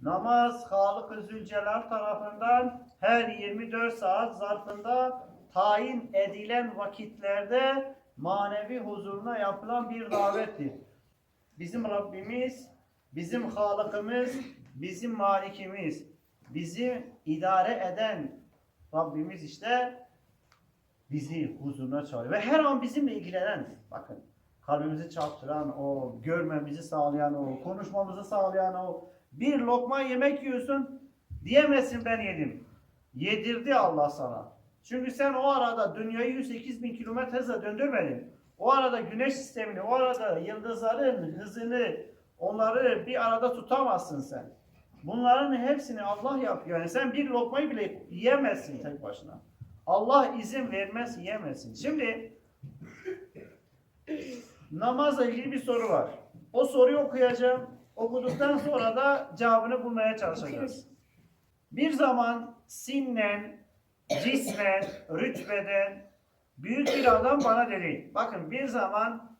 Namaz Halık-ı Zülcelal tarafından her 24 saat zarfında tayin edilen vakitlerde manevi huzuruna yapılan bir davettir. Bizim Rabbimiz, bizim Halık'ımız, bizim Malikimiz, bizi idare eden Rabbimiz işte bizi huzuruna çağırıyor. Ve her an bizimle ilgilenen, bakın kalbimizi çarptıran o, görmemizi sağlayan o, konuşmamızı sağlayan o, bir lokma yemek yiyorsun, diyemezsin ben yedim. Yedirdi Allah sana. Çünkü sen o arada dünyayı 108 bin kilometre hızla döndürmedin. O arada güneş sistemini, o arada yıldızların hızını, onları bir arada tutamazsın sen. Bunların hepsini Allah yapıyor. Yani sen bir lokmayı bile yiyemezsin tek başına. Allah izin vermez yiyemezsin. Şimdi namazla ilgili bir soru var. O soruyu okuyacağım. Okuduktan sonra da cevabını bulmaya çalışacağız. Bir zaman sinnen, cismen, rütbeden büyük bir adam bana dedi. Bakın bir zaman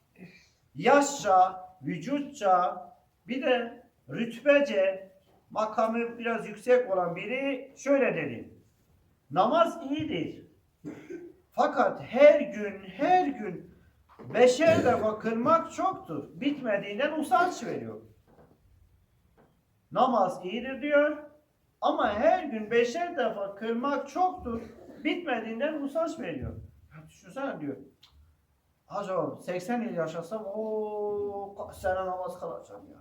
yaşça, vücutça, bir de rütbece, makamı biraz yüksek olan biri şöyle dedi. Namaz iyidir. Fakat her gün, her gün beşer defa kılmak çoktur. Bitmediğinden usanç veriyor. Namaz iyidir diyor. Ama her gün beşer defa kılmak çoktur. Bitmediğinden usanç veriyor. Ya düşünsene diyor. Acaba 80 yıl yaşasam o sene namaz kılacağım ya.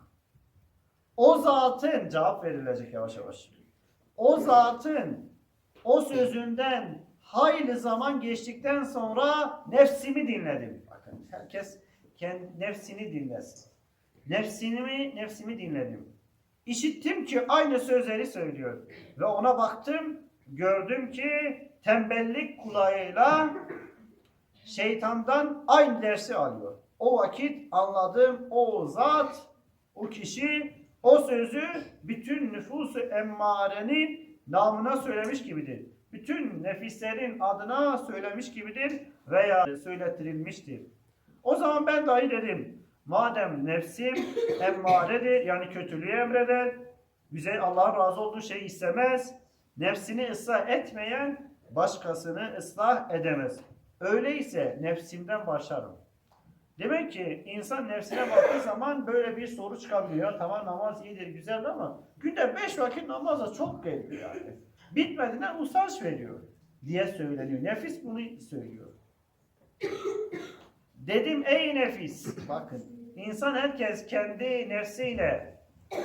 O zatın cevap verilecek yavaş yavaş. O zatın o sözünden hayli zaman geçtikten sonra nefsimi dinledim. Bakın herkes kendi nefsini dinlesin. Nefsimi nefsimi dinledim. İşittim ki aynı sözleri söylüyor. Ve ona baktım, gördüm ki tembellik kulağıyla şeytandan aynı dersi alıyor. O vakit anladım o zat, o kişi o sözü bütün nüfusu emmarenin namına söylemiş gibidir. Bütün nefislerin adına söylemiş gibidir veya söylettirilmiştir. O zaman ben dahi dedim. Madem nefsim emmaredir yani kötülüğü emreder, bize Allah'ın razı olduğu şeyi istemez, nefsini ıslah etmeyen başkasını ıslah edemez. Öyleyse nefsimden başlarım. Demek ki insan nefsine baktığı zaman böyle bir soru çıkabiliyor. Tamam namaz iyidir, güzel ama günde beş vakit namaz da çok geliyor yani. Bitmediğinden usanç veriyor diye söyleniyor. Nefis bunu söylüyor. Dedim ey nefis, bakın insan herkes kendi nefsiyle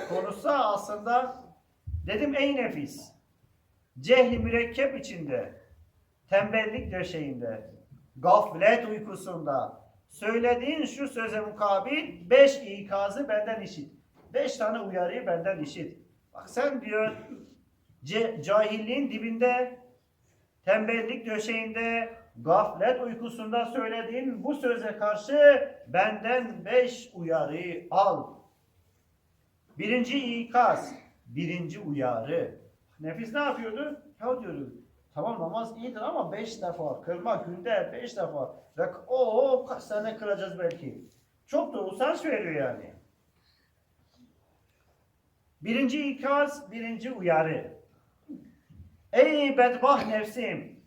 konuşsa aslında dedim ey nefis, cehli mürekkep içinde, tembellik döşeğinde, gaflet uykusunda söylediğin şu söze mukabil beş ikazı benden işit. Beş tane uyarıyı benden işit. Bak sen diyor cahilliğin dibinde, tembellik döşeğinde, gaflet uykusunda söylediğin bu söze karşı benden beş uyarıyı al. Birinci ikaz, birinci uyarı. Nefis ne yapıyordu? Ya diyordu, tamam namaz iyidir ama beş defa kılma günde beş defa. Ve o kaç sene kılacağız belki. Çok da usanç veriyor yani. Birinci ikaz, birinci uyarı. Ey bedbah nefsim!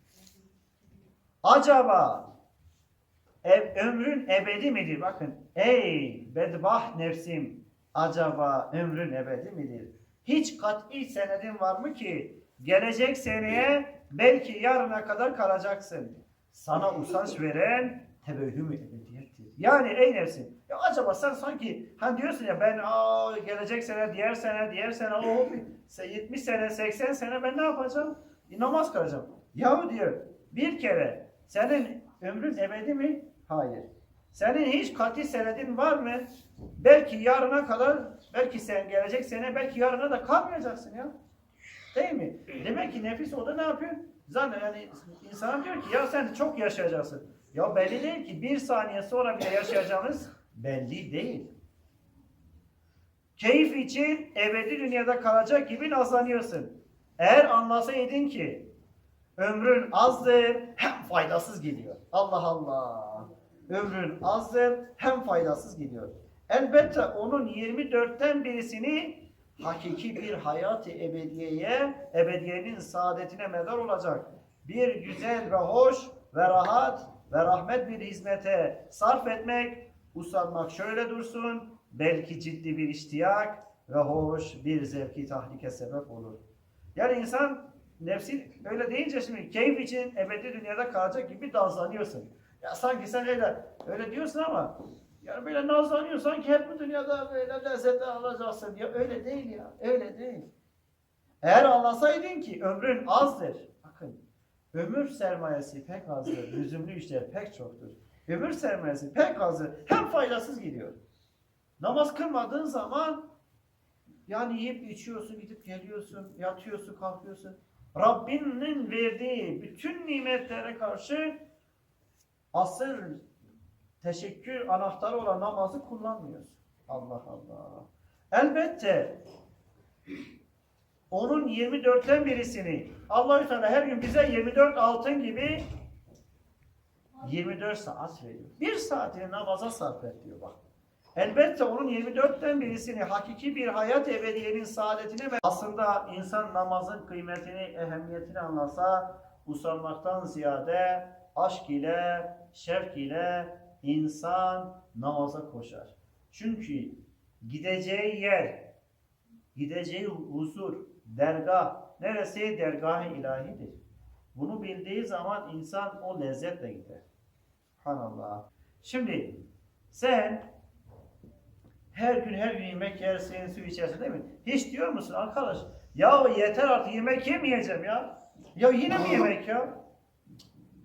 Acaba ev, ömrün ebedi midir? Bakın. Ey bedbah nefsim! Acaba ömrün ebedi midir? Hiç kat'i senedin var mı ki gelecek seneye belki yarına kadar kalacaksın. Sana usanç veren tevehhüm ebediyettir. Yani ey nefsim ya acaba sen sanki hani diyorsun ya ben aa, gelecek sene, diğer sene, diğer sene o 70 sene, 80 sene ben ne yapacağım? E, namaz kılacağım. Yahu diyor bir kere senin ömrün ebedi mi? Hayır. Senin hiç kat'i senedin var mı? Belki yarına kadar, belki sen gelecek sene, belki yarına da kalmayacaksın ya. Değil mi? Demek ki nefis o da ne yapıyor? Zaten yani insana diyor ki ya sen çok yaşayacaksın. Ya belli değil ki bir saniye sonra bile yaşayacağınız belli değil. Keyif için ebedi dünyada kalacak gibi nazlanıyorsun. Eğer anlasaydın ki ömrün azdır hem faydasız gidiyor. Allah Allah. Ömrün azdır hem faydasız gidiyor. Elbette onun 24'ten birisini hakiki bir hayat-ı ebediyeye, ebediyenin saadetine medar olacak bir güzel ve hoş ve rahat ve rahmet bir hizmete sarf etmek, usanmak şöyle dursun, belki ciddi bir iştiyak ve hoş bir zevki tahlike sebep olur. Yani insan nefsi öyle deyince şimdi keyif için ebedi dünyada kalacak gibi nazlanıyorsun. Ya sanki sen öyle öyle diyorsun ama yani böyle nazlanıyorsun sanki hep bu dünyada böyle lezzeti alacaksın. Ya öyle değil ya. Öyle değil. Eğer anlasaydın ki ömrün azdır. Bakın ömür sermayesi pek azdır. Lüzumlu işler pek çoktur. Ömür sermayesi pek azdır. Hem faydasız gidiyor. Namaz kılmadığın zaman yani yiyip içiyorsun, gidip geliyorsun, yatıyorsun, kalkıyorsun. Rabbinin verdiği bütün nimetlere karşı asıl teşekkür anahtarı olan namazı kullanmıyorsun. Allah Allah. Elbette onun 24'ten birisini Allah-u Teala her gün bize 24 altın gibi 24 saat veriyor. Bir saatini namaza sarf et diyor bak. Elbette onun 24'ten birisini hakiki bir hayat ebediyenin saadetine ve aslında insan namazın kıymetini, ehemmiyetini anlasa usanmaktan ziyade aşk ile, şevk ile insan namaza koşar. Çünkü gideceği yer, gideceği huzur, dergah, neresi dergah-ı ilahidir. Bunu bildiği zaman insan o lezzetle gider. Subhanallah. Şimdi sen her gün her gün yemek yersin, su içersin değil mi? Hiç diyor musun arkadaş? Ya yeter artık yemek yemeyeceğim ya. Ya yine mi yemek ya?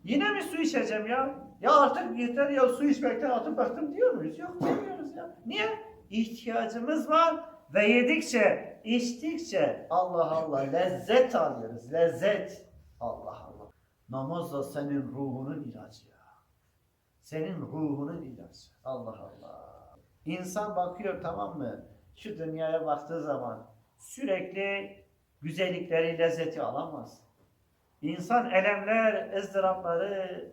Yine mi su içeceğim ya? Ya artık yeter ya su içmekten artık bıktım diyor muyuz? Yok demiyoruz ya. Niye? İhtiyacımız var ve yedikçe, içtikçe Allah Allah lezzet alıyoruz. Lezzet. Allah Allah. Namaz da senin ruhunun ilacı ya. Senin ruhunun ilacı. Allah Allah. İnsan bakıyor tamam mı? Şu dünyaya baktığı zaman sürekli güzellikleri, lezzeti alamaz. İnsan elemler, ızdırapları,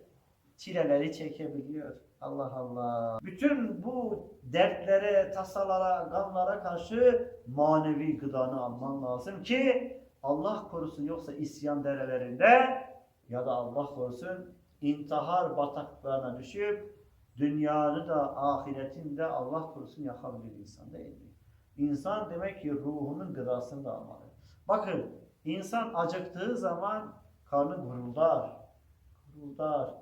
çileleri çekebiliyor. Allah Allah. Bütün bu dertlere, tasalara, gamlara karşı manevi gıdanı alman lazım ki Allah korusun yoksa isyan derelerinde ya da Allah korusun intihar bataklarına düşüp dünyanı da ahiretini de Allah korusun yakabilir insan değil mi? İnsan demek ki ruhunun gıdasını da almalı. Bakın insan acıktığı zaman karnı guruldar. Guruldar.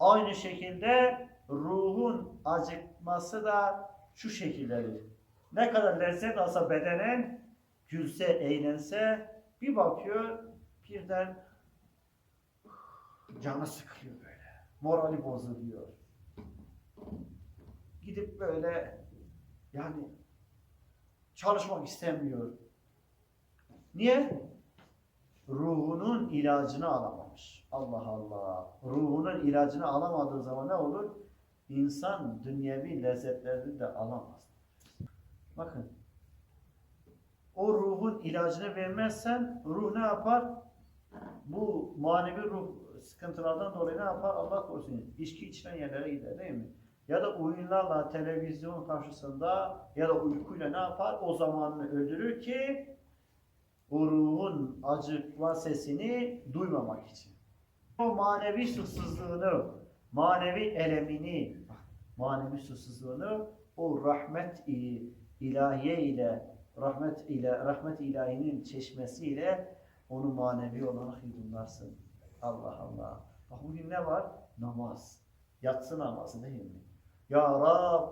Aynı şekilde ruhun acıkması da şu şekildedir. Ne kadar lezzet alsa bedenen, gülse, eğlense bir bakıyor birden canı sıkılıyor böyle. Morali bozuluyor. Gidip böyle yani çalışmak istemiyor. Niye? Ruhunun ilacını alamamış. Allah Allah. Ruhunun ilacını alamadığı zaman ne olur? İnsan dünyevi lezzetlerini de alamaz. Bakın. O ruhun ilacını vermezsen ruh ne yapar? Bu manevi ruh sıkıntılardan dolayı ne yapar? Allah korusun. İçki içilen yerlere gider değil mi? Ya da oyunlarla televizyon karşısında ya da uykuyla ne yapar? O zamanını öldürür ki o ruhun acıkma sesini duymamak için. O manevi susuzluğunu, manevi elemini, manevi susuzluğunu o rahmet ilahiye ile rahmet ile rahmet ilahinin çeşmesiyle onu manevi olarak yudumlarsın. Allah Allah. Bak bugün ne var? Namaz. Yatsı namazı değil mi? Ya Rab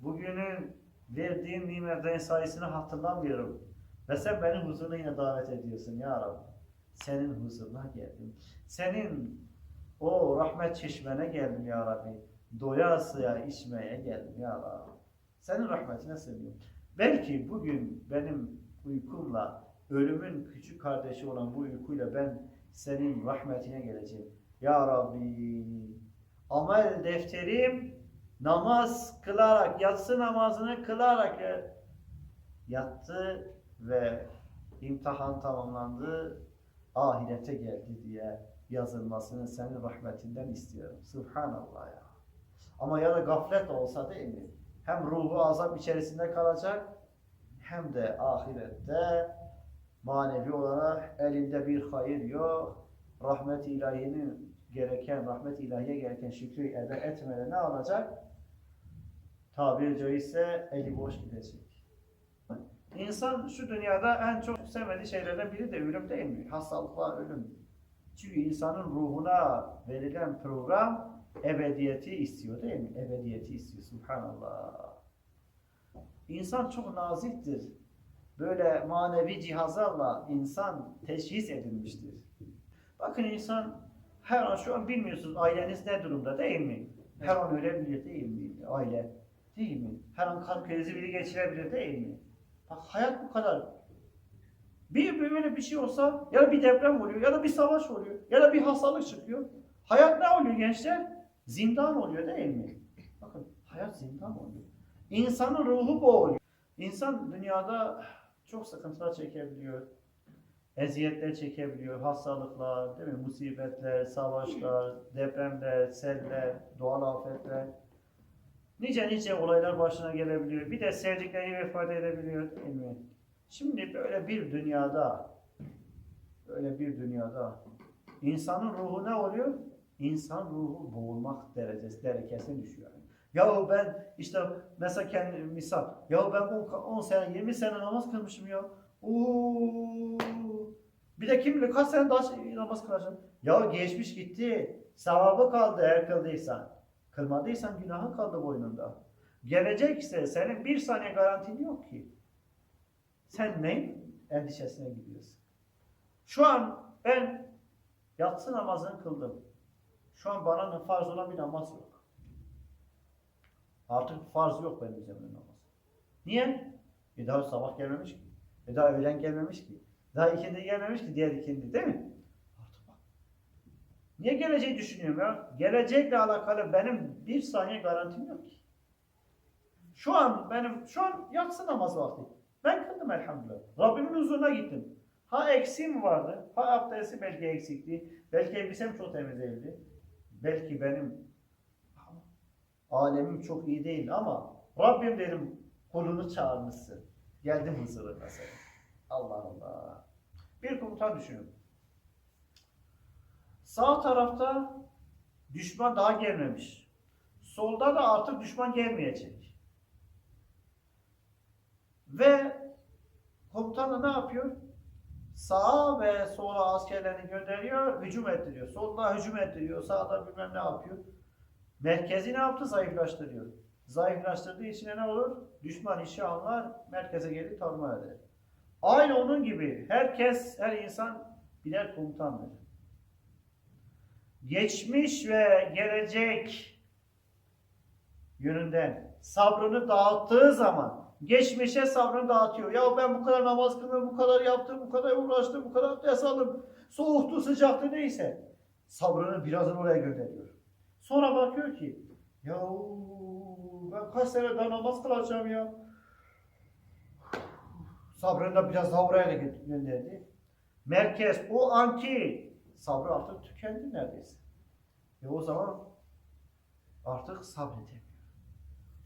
bugünün verdiğin nimetlerin sayısını hatırlamıyorum. Ve sen beni huzuruna yine davet ediyorsun ya Rab. Senin huzuruna geldim. Senin o rahmet çeşmene geldim ya Rabbi. Doyasıya içmeye geldim ya Rab. Senin rahmetine sığınıyorum. Belki bugün benim uykumla ölümün küçük kardeşi olan bu uykuyla ben senin rahmetine geleceğim. Ya Rabbi amel defterim namaz kılarak, yatsı namazını kılarak e, yattı ve imtihan tamamlandı, ahirete geldi diye yazılmasını senin rahmetinden istiyorum. Subhanallah ya. Ama ya da gaflet olsa değil mi? Hem ruhu azap içerisinde kalacak, hem de ahirette manevi olarak elinde bir hayır yok. Rahmet ilahinin gereken, rahmet ilahiye gereken şükrü ede etmeden ne alacak? Tabiri caizse eli boş gidecek. İnsan şu dünyada en çok sevmediği şeylerden biri de ölüm değil mi? Hastalıklar, ölüm. Çünkü insanın ruhuna verilen program ebediyeti istiyor değil mi? Ebediyeti istiyor. Subhanallah. İnsan çok naziktir. Böyle manevi cihazlarla insan teşhis edilmiştir. Bakın insan her an şu an bilmiyorsunuz aileniz ne durumda değil mi? Her an ölebilir değil mi aile? Değil mi? Her an kalp krizi biri geçirebilir değil mi? Bak hayat bu kadar. Bir böyle bir şey olsa ya bir deprem oluyor ya da bir savaş oluyor ya da bir hastalık çıkıyor. Hayat ne oluyor gençler? Zindan oluyor değil mi? Bakın hayat zindan oluyor. İnsanın ruhu boğuluyor. İnsan dünyada çok sıkıntılar çekebiliyor. Eziyetler çekebiliyor. Hastalıklar, değil mi? Musibetler, savaşlar, depremler, seller, doğal afetler. Nice nice olaylar başına gelebiliyor. Bir de sevdikleri vefat edebiliyor değil mi? Şimdi böyle bir dünyada böyle bir dünyada insanın ruhu ne oluyor? İnsan ruhu boğulmak derecesi, derecesine düşüyor. Yahu ben işte mesela kendi misal. Yahu ben 10 sene 20 sene namaz kılmışım ya. Oo. Bir de kim bilir kaç sene daha namaz kılacağım. Ya geçmiş gitti. Sevabı kaldı eğer kıldıysan. Kılmadıysan günahın kaldı boynunda. Gelecek ise senin bir saniye garantin yok ki. Sen neyin endişesine gidiyorsun? Şu an ben yatsı namazını kıldım. Şu an bana farz olan bir namaz yok. Artık farz yok benim üzerimde namaz. Niye? E daha sabah gelmemiş ki. E daha öğlen gelmemiş ki. Daha ikindi gelmemiş ki diğer ikindi değil mi? Niye geleceği düşünüyorum ya? Gelecekle alakalı benim bir saniye garantim yok ki. Şu an benim, şu an yatsı namaz vakti. Ben kıldım elhamdülillah. Rabbimin huzuruna gittim. Ha eksiğim vardı, ha abdesti belki eksikti, belki elbisem çok temiz değildi. Belki benim alemim çok iyi değil ama Rabbim dedim kulunu çağırmışsın. Geldim huzuruna senin. Allah Allah. Bir komutan düşünün. Sağ tarafta düşman daha gelmemiş. Solda da artık düşman gelmeyecek. Ve komutan da ne yapıyor? Sağa ve sola askerlerini gönderiyor, hücum ettiriyor. Solda hücum ettiriyor, sağda bilmem ne yapıyor. Merkezi ne yaptı? Zayıflaştırıyor. Zayıflaştırdığı için ne olur? Düşman işi anlar, merkeze gelip tarma eder. Aynı onun gibi herkes, her insan birer komutandır. Geçmiş ve gelecek yönünden sabrını dağıttığı zaman geçmişe sabrını dağıtıyor. Ya ben bu kadar namaz kıldım, bu kadar yaptım, bu kadar uğraştım, bu kadar abdest aldım. Soğuktu, sıcaktı neyse. Sabrını birazını oraya gönderiyor. Sonra bakıyor ki ya ben kaç sene daha namaz kılacağım ya. Sabrını da biraz daha oraya gö- gönderdi. Merkez o anki sabrı artık tükendi neredeyse. E o zaman artık sabredemiyor.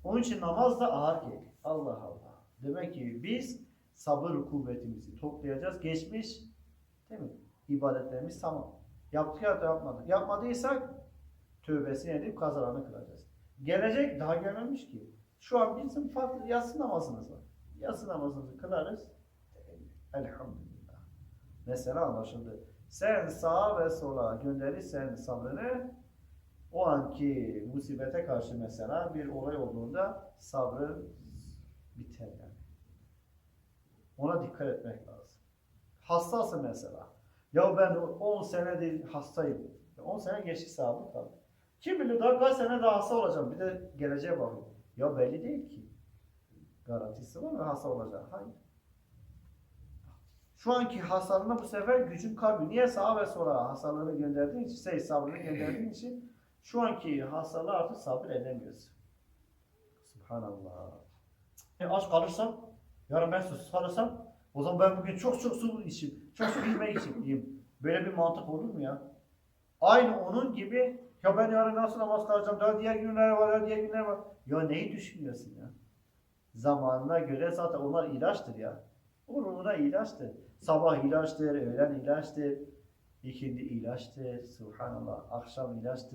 Onun için namaz da ağır geliyor. Allah Allah. Demek ki biz sabır kuvvetimizi toplayacağız. Geçmiş değil mi? İbadetlerimiz tamam. Yaptık ya da yapmadık. Yapmadıysak tövbesini edip kazalarını kılacağız. Gelecek daha gelmemiş ki. Şu an bizim farklı yatsı namazımız var. Yatsı namazımızı kılarız. Elhamdülillah. Mesela anlaşıldı. Sen sağa ve sola gönderirsen sabrını o anki musibete karşı mesela bir olay olduğunda sabrı biter yani. Ona dikkat etmek lazım. Hastasın mesela. Ya ben 10 senedir hastayım. 10 sene geçti sağlık kaldı. Kim bilir daha kaç sene daha hasta olacağım. Bir de geleceğe bakın. Ya belli değil ki. Garantisi var mı hasta olacak? Hayır. Şu anki hastalığına bu sefer gücün kalbi. Niye sağa ve sola hastalığını gönderdiğin için, şey, sabrını gönderdiğin için şu anki hastalığı artık sabır edemiyorsun. Subhanallah. E aç kalırsam, yarın ben susuz kalırsam, o zaman ben bugün çok çok su içeyim, çok su içmek için diyeyim. Böyle bir mantık olur mu ya? Aynı onun gibi, ya ben yarın nasıl namaz kılacağım, daha diğer günler var, daha diğer günler var. Ya neyi düşünüyorsun ya? zamanına göre zaten onlar ilaçtır ya. Ruhuna ilaçtır. Sabah ilaçtır, öğlen ilaçtır, ikindi ilaçtır, subhanallah, akşam ilaçtır.